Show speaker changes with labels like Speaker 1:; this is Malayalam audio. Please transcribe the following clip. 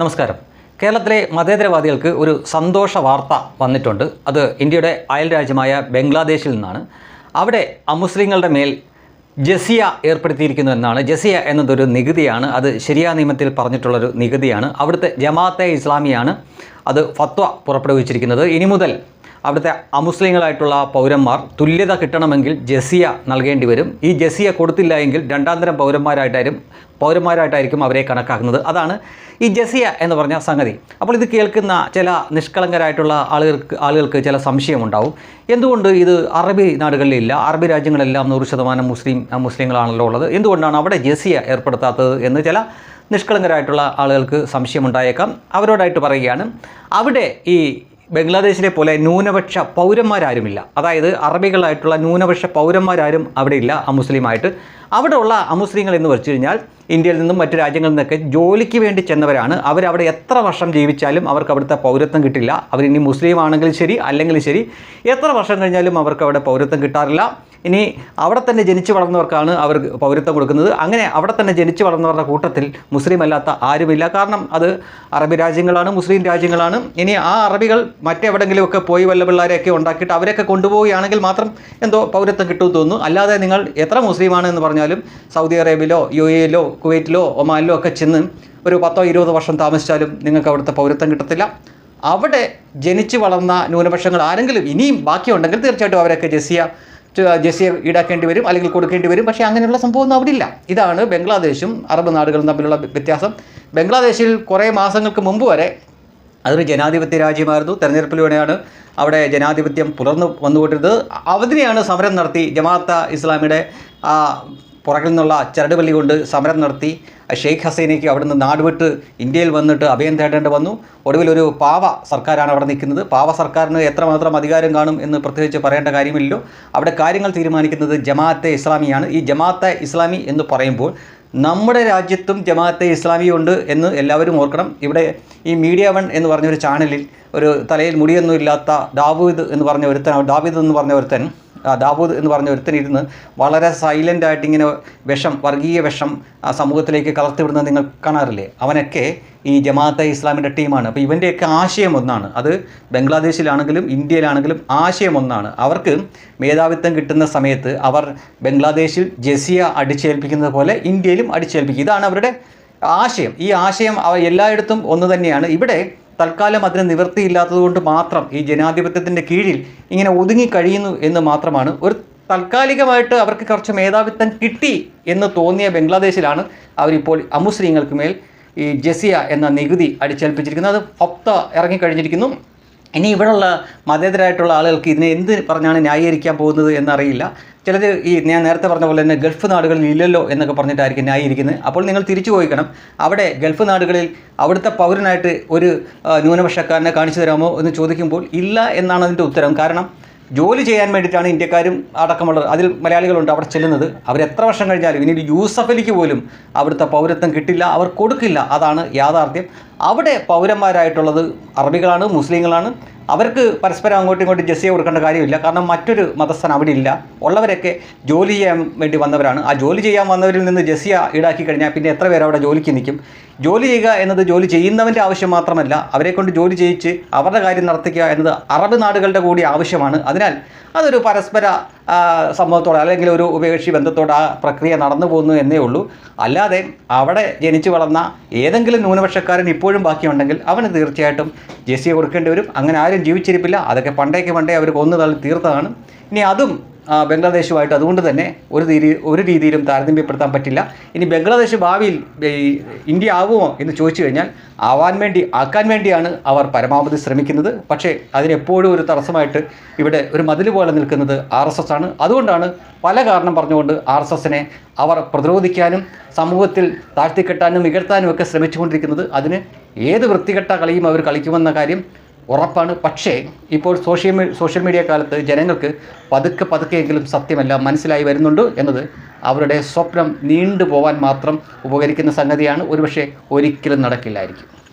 Speaker 1: നമസ്കാരം. കേരളത്തിലെ മതേതരവാദികൾക്ക് ഒരു സന്തോഷ വാർത്ത വന്നിട്ടുണ്ട്. അത് ഇന്ത്യയുടെ അയൽ രാജ്യമായ ബംഗ്ലാദേശിൽ നിന്നാണ്. അവിടെ അമുസ്ലിങ്ങളുടെ മേൽ ജസിയ ഏർപ്പെടുത്തിയിരിക്കുന്നു എന്നാണ്. ജസിയ എന്നതൊരു നികുതിയാണ്. അത് ശരിയാ നിയമത്തിൽ പറഞ്ഞിട്ടുള്ളൊരു നികുതിയാണ്. അവിടുത്തെ ജമാഅത്തെ ഇസ്ലാമിയാണ് അത് ഫത്വ പുറപ്പെടുവിച്ചിരിക്കുന്നത്. ഇനി മുതൽ അവിടുത്തെ അമുസ്ലിങ്ങളായിട്ടുള്ള പൗരന്മാർ തുല്യത കിട്ടണമെങ്കിൽ ജസിയ നൽകേണ്ടി വരും. ഈ ജസിയ കൊടുത്തില്ല എങ്കിൽ രണ്ടാം തരം പൗരന്മാരായിട്ടായിരിക്കും പൗരന്മാരായിട്ടായിരിക്കും അവരെ കണക്കാക്കുന്നത്. അതാണ് ഈ ജസിയ എന്ന് പറഞ്ഞ സംഗതി. അപ്പോൾ ഇത് കേൾക്കുന്ന ചില നിഷ്കളങ്കരായിട്ടുള്ള ആളുകൾക്ക് ആളുകൾക്ക് ചില സംശയമുണ്ടാവും. എന്തുകൊണ്ട് ഇത് അറബി നാടുകളിലില്ല? അറബി രാജ്യങ്ങളെല്ലാം നൂറ് ശതമാനം മുസ്ലിം മുസ്ലിങ്ങളാണല്ലോ ഉള്ളത്. എന്തുകൊണ്ടാണ് അവിടെ ജസിയ ഏർപ്പെടുത്താത്തത് എന്ന് ചില നിഷ്കളങ്കരായിട്ടുള്ള ആളുകൾക്ക് സംശയമുണ്ടായേക്കാം. അവരോടായിട്ട് പറയുകയാണ് അവിടെ ഈ ബംഗ്ലാദേശിലെ പോലെ ന്യൂനപക്ഷ പൗരന്മാരാരുമില്ല. അതായത് അറബികളായിട്ടുള്ള ന്യൂനപക്ഷ പൗരന്മാരാരും അവിടെ ഇല്ല അമുസ്ലിമായിട്ട്. അവിടെയുള്ള അമുസ്ലിങ്ങൾ എന്ന് വെച്ച് കഴിഞ്ഞാൽ ഇന്ത്യയിൽ നിന്നും മറ്റു രാജ്യങ്ങളിൽ നിന്നൊക്കെ ജോലിക്ക് വേണ്ടി ചെന്നവരാണ്. അവരവിടെ എത്ര വർഷം ജീവിച്ചാലും അവർക്ക് അവിടുത്തെ പൗരത്വം കിട്ടില്ല. അവരിനി മുസ്ലിം ആണെങ്കിലും ശരി അല്ലെങ്കിൽ ശരി. എത്ര വർഷം കഴിഞ്ഞാലും അവർക്ക് അവിടെ പൗരത്വം കിട്ടാറില്ല. ഇനി അവിടെ തന്നെ ജനിച്ചു വളർന്നവർക്കാണ് അവർ പൗരത്വം കൊടുക്കുന്നത്. അങ്ങനെ അവിടെ തന്നെ ജനിച്ചു വളർന്നവരുടെ കൂട്ടത്തിൽ മുസ്ലിം അല്ലാത്ത ആരുമില്ല. കാരണം അത് അറബി രാജ്യങ്ങളാണ് മുസ്ലിം രാജ്യങ്ങളാണ്. ഇനി ആ അറബികൾ മറ്റെവിടെങ്കിലുമൊക്കെ പോയി വല്ല പിള്ളേരെയൊക്കെ ഉണ്ടാക്കിയിട്ട് അവരെയൊക്കെ കൊണ്ടുപോവുകയാണെങ്കിൽ മാത്രം എന്തോ പൗരത്വം കിട്ടുമെന്ന് തോന്നുന്നു. അല്ലാതെ നിങ്ങൾ എത്ര മുസ്ലിമാണ് എന്ന് പറഞ്ഞാലും സൗദി അറേബ്യയിലോ യു എയിലോ കുവൈറ്റിലോ ഒമാനിലോ ഒക്കെ ചെന്ന് ഒരു പത്തോ ഇരുപതോ വർഷം താമസിച്ചാലും നിങ്ങൾക്ക് അവിടുത്തെ പൗരത്വം കിട്ടത്തില്ല. അവിടെ ജനിച്ചു വളർന്ന ന്യൂനപക്ഷങ്ങൾ ആരെങ്കിലും ഇനിയും ബാക്കിയുണ്ടെങ്കിൽ തീർച്ചയായിട്ടും അവരൊക്കെ ജസിയ ജസിയ ഈടാക്കേണ്ടി വരും അല്ലെങ്കിൽ കൊടുക്കേണ്ടി വരും. പക്ഷേ അങ്ങനെയുള്ള സംഭവമൊന്നും അവിടെ ഇല്ല. ഇതാണ് ബംഗ്ലാദേശും അറബ് നാടുകളും തമ്മിലുള്ള വ്യത്യാസം. ബംഗ്ലാദേശിൽ കുറേ മാസങ്ങൾക്ക് മുമ്പ് വരെ അതൊരു ജനാധിപത്യ രാജ്യമായിരുന്നു. തെരഞ്ഞെടുപ്പിലൂടെയാണ് അവിടെ ജനാധിപത്യം പുലർന്നു വന്നുകൊണ്ടിരുന്നത്. അവതിനെയാണ് സമരം നടത്തി ജമാഅത്ത ഇസ്ലാമിയുടെ പുറകിൽ നിന്നുള്ള ചരടുവല്ലി കൊണ്ട് സമരം നടത്തി ഷെയ്ഖ് ഹസീനയ്ക്ക് അവിടുന്ന് നാടുവിട്ട് ഇന്ത്യയിൽ വന്നിട്ട് അഭയം തേടേണ്ടി വന്നു. ഒടുവിൽ ഒരു പാവ സർക്കാരാണ് അവിടെ നിൽക്കുന്നത്. പാവ സർക്കാരിന് എത്രമാത്രം അധികാരം കാണും എന്ന് പ്രത്യേകിച്ച് പറയേണ്ട കാര്യമില്ലല്ലോ. അവിടെ കാര്യങ്ങൾ തീരുമാനിക്കുന്നത് ജമാഅത്തെ ഇസ്ലാമിയാണ്. ഈ ജമാഅത്തെ ഇസ്ലാമി എന്ന് പറയുമ്പോൾ നമ്മുടെ രാജ്യത്തും ജമാഅത്തെ ഇസ്ലാമി ഉണ്ട് എന്ന് എല്ലാവരും ഓർക്കണം. ഇവിടെ ഈ മീഡിയ വൺ എന്ന് പറഞ്ഞൊരു ചാനലിൽ ഒരു തലയിൽ മുടിയൊന്നും ഇല്ലാത്ത ദാവൂദ് എന്ന് പറഞ്ഞ ഒരുത്തൻ ദാവീദ് എന്ന് പറഞ്ഞ ഒരുത്തൻ ദാവൂദ് എന്ന് പറഞ്ഞ ഒരുത്തനിരുന്ന് വളരെ സൈലന്റായിട്ട് ഇങ്ങനെ വിഷം വർഗീയ വിഷം ആ സമൂഹത്തിലേക്ക് കലർത്തിവിടുന്നത് നിങ്ങൾ കാണാറില്ലേ? അവനൊക്കെ ഈ ജമാഅത്തെ ഇസ്ലാമിന്റെ ടീമാണ്. അപ്പോൾ ഇവന്റെയൊക്കെ ആശയം ഒന്നാണ്. അത് ബംഗ്ലാദേശിലാണെങ്കിലും ഇന്ത്യയിലാണെങ്കിലും ആശയം ഒന്നാണ്. അവർക്ക് മേധാവിത്വം കിട്ടുന്ന സമയത്ത് അവർ ബംഗ്ലാദേശിൽ ജസിയ അടിച്ചേൽപ്പിക്കുന്നത് പോലെ ഇന്ത്യയിലും അടിച്ചേൽപ്പിക്കും. ഇതാണ് അവരുടെ ആശയം. ഈ ആശയം എല്ലായിടത്തും ഒന്ന് തന്നെയാണ്. ഇവിടെ തൽക്കാലം അതിന് നിവൃത്തിയില്ലാത്തതുകൊണ്ട് മാത്രം ഈ ജനാധിപത്യത്തിന്റെ കീഴിൽ ഇങ്ങനെ ഒതുങ്ങി കഴിയുന്നു എന്ന് മാത്രമാണ്. ഒരു താൽക്കാലികമായിട്ട് അവർക്ക് കുറച്ച് മേധാവിത്വം കിട്ടി എന്ന് തോന്നിയ ബംഗ്ലാദേശിലാണ് അവരിപ്പോൾ അമുസ്ലിങ്ങൾക്ക് മേൽ ഈ ജസിയ എന്ന നികുതി അടിച്ചേൽപ്പിച്ചിരിക്കുന്നത്. അത് ഒപ്ത ഇറങ്ങിക്കഴിഞ്ഞിരിക്കുന്നു. ഇനി ഇവിടെയുള്ള മതേതരായിട്ടുള്ള ആളുകൾക്ക് ഇതിനെ എന്ത് പറഞ്ഞാണ് ന്യായീകരിക്കാൻ പോകുന്നത് എന്നറിയില്ല. ചിലർ ഈ ഞാൻ നേരത്തെ പറഞ്ഞ പോലെ തന്നെ ഗൾഫ് നാടുകളിൽ ഇല്ലല്ലോ എന്നൊക്കെ പറഞ്ഞിട്ടായിരിക്കും ന്യായീകരിക്കുന്നത്. അപ്പോൾ നിങ്ങൾ തിരിച്ചു പോയിക്കണം അവിടെ ഗൾഫ് നാടുകളിൽ അവിടുത്തെ പൗരനായിട്ട് ഒരു ന്യൂനപക്ഷക്കാരനെ കാണിച്ചു തരാമോ എന്ന് ചോദിക്കുമ്പോൾ ഇല്ല എന്നാണ് അതിന്റെ ഉത്തരം. കാരണം ജോലി ചെയ്യാൻ വേണ്ടിയിട്ടാണ് ഇന്ത്യക്കാരും അടക്കമുള്ളത് അതിൽ മലയാളികളുണ്ട് അവിടെ ചെല്ലുന്നത്. അവർ എത്ര വർഷം കഴിഞ്ഞാലും ഇനി യൂസഫലിക്ക് പോലും അവിടുത്തെ പൗരത്വം കിട്ടില്ല അവർ കൊടുക്കില്ല. അതാണ് യാഥാർത്ഥ്യം. അവിടെ പൗരന്മാരായിട്ടുള്ളത് അറബികളാണ് മുസ്ലിങ്ങളാണ്. അവർക്ക് പരസ്പരം അങ്ങോട്ടും ഇങ്ങോട്ടും ജസ്സിയ കൊടുക്കേണ്ട കാര്യമില്ല. കാരണം മറ്റൊരു മതസ്ഥൻ അവിടെ ഇല്ല. ഉള്ളവരൊക്കെ ജോലി ചെയ്യാൻ വേണ്ടി വന്നവരാണ്. ആ ജോലി ചെയ്യാൻ വന്നവരിൽ നിന്ന് ജസ്സിയ ഈടാക്കി കഴിഞ്ഞാൽ പിന്നെ എത്ര പേർ അവിടെ ജോലിക്ക് നിൽക്കും? ജോലി ചെയ്യുക എന്നത് ജോലി ചെയ്യുന്നവന്റെ ആവശ്യം മാത്രമല്ല അവരെ കൊണ്ട് ജോലി ചെയ്യിച്ച് അവരുടെ കാര്യം നടത്തിക്കുക എന്നത് അറബ് നാടുകളുടെ കൂടി ആവശ്യമാണ്. അതിനാൽ അതൊരു പരസ്പര സംഭവത്തോടെ അല്ലെങ്കിൽ ഒരു ഉഭയകക്ഷി ബന്ധത്തോടെ ആ പ്രക്രിയ നടന്നു പോകുന്നു എന്നേ ഉള്ളൂ. അല്ലാതെ അവിടെ ജനിച്ചു വളർന്ന ഏതെങ്കിലും ന്യൂനപക്ഷക്കാരൻ ഇപ്പോഴും ബാക്കിയുണ്ടെങ്കിൽ അവന് തീർച്ചയായിട്ടും ജെസ്സിയെ കൊടുക്കേണ്ടി വരും. അങ്ങനെ ആരും ജീവിച്ചിരിപ്പില്ല. അതൊക്കെ പണ്ടേക്ക് പണ്ടേ അവർ കൊന്നു തള്ളി തീർത്തതാണ്. ഇനി അതും ബംഗ്ലാദേശുമായിട്ട് അതുകൊണ്ട് തന്നെ ഒരു രീതി ഒരു രീതിയിലും താരതമ്യപ്പെടുത്താൻ പറ്റില്ല. ഇനി ബംഗ്ലാദേശ് ഭാവിയിൽ ഇന്ത്യ ആവുമോ എന്ന് ചോദിച്ചു കഴിഞ്ഞാൽ ആവാൻ വേണ്ടി ആക്കാൻ വേണ്ടിയാണ് അവർ പരമാവധി ശ്രമിക്കുന്നത്. പക്ഷേ അതിനെപ്പോഴും ഒരു തടസ്സമായിട്ട് ഇവിടെ ഒരു മതിൽ പോലെ നിൽക്കുന്നത് ആർ എസ് എസ് ആണ്. അതുകൊണ്ടാണ് പല കാരണം പറഞ്ഞുകൊണ്ട് ആർ എസ് എസിനെ അവർ പ്രതിരോധിക്കാനും സമൂഹത്തിൽ താഴ്ത്തിക്കെട്ടാനും ഇകഴ്ത്താനും ഒക്കെ ശ്രമിച്ചുകൊണ്ടിരിക്കുന്നത്. അതിന് ഏത് വൃത്തികെട്ട കളിയും അവർ കളിക്കുമെന്ന കാര്യം ഉറപ്പാണ്. പക്ഷേ ഇപ്പോൾ സോഷ്യൽ സോഷ്യൽ മീഡിയ കാലത്ത് ജനങ്ങൾക്ക് പതുക്കെ പതുക്കെയെങ്കിലും സത്യമെല്ലാം മനസ്സിലായി വരുന്നുണ്ട് എന്നത് അവരുടെ സ്വപ്നം നീണ്ടു പോവാൻ മാത്രം ഉപകരിക്കുന്ന സംഗതിയാണ്. ഒരുപക്ഷെ ഒരിക്കലും നടക്കില്ലായിരിക്കും.